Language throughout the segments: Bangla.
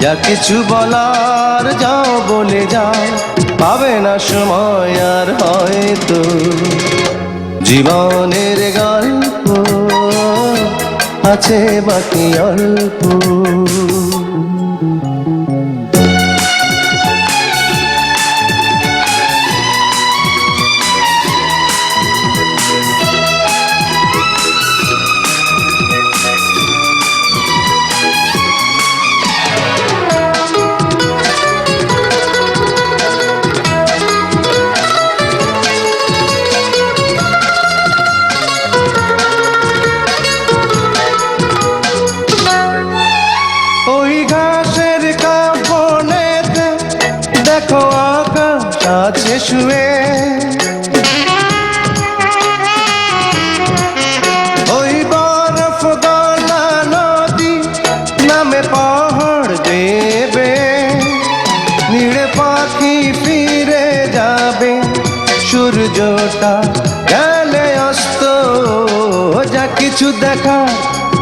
যা কিছু বলার যাও বলে যাও, পাবে না সময় আর হয়তো। জীবনের গল্প আছে বাকি অল্প। দেখো আকাশ আছে শুয়ে। ওই বরফ গলা নদী নামে পাহাড় দেবে। নিড়ে পাখি ফিরে যাবে, সূর্যটা গেলে অস্ত। যা কিছু দেখা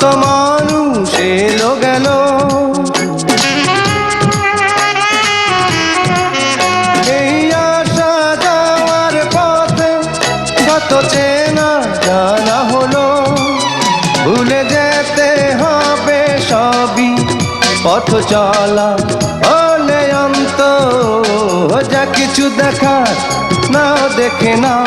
কত মানুষ এলো গেল। এই আসা যাওয়ার পথে কত চেনা জানা হলো, ভুলে যেতে হবে সবই পথ চলা হলে অন্ত যা কিছু দেখার নাও দেখে নাও।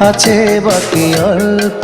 আছে বাকি অল্প।